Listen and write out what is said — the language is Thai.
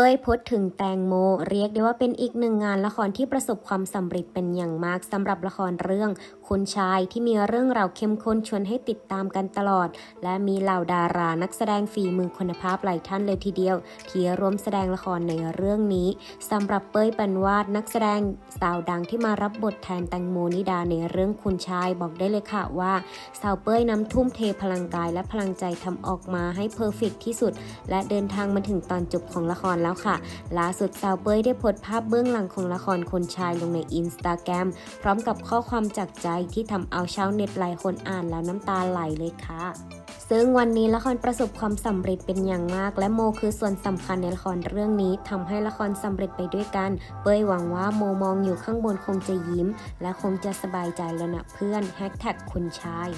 เป้ยพสต์ถึงแตงโม เรียกได้ว่าเป็นอีกหนึ่งงานละครที่ประสบความสำเร็จเป็นอย่างมากสำหรับละครเรื่องคุณชายที่มีเรื่องราวเข้มข้นชวนให้ติดตามกันตลอด และมีเหล่าดารานักแสดงฝีมือคุณภาพหลายท่านเลยทีเดียว ที่ร่วมแสดงละครในเรื่องนี้สำหรับเป้ยปันวาดนักแสดงสาวดังที่มารับบทแทนแตงโมนิดาในเรื่องคุณชายบอกได้เลยค่ะว่า สาวเป้ยน้ำทุ่มเทพลังกายและพลังใจทำออกมาให้เพอร์เฟกที่สุด และเดินทางมาถึงตอนจบของละครแล้วค่ะ ล่าสุดสาวเป้ยได้โพสต์ภาพเบื้องหลังของละครคนชายลงในอินสตาแกรมพร้อมกับข้อความจากใจที่ทำเอาชาวเน็ตหลายคนอ่านแล้วน้ำตาไหลเลยค่ะซึ่งวันนี้ละครประสบความสำเร็จเป็นอย่างมาก และโมคือส่วนสำคัญในละครเรื่องนี้ทำให้ละครสำเร็จไปด้วยกัน เป้ยหวังว่าโมมองอยู่ข้างบนคงจะยิ้ม และคงจะสบายใจแล้วนะเพื่อนแฮชแท็กคุณชาย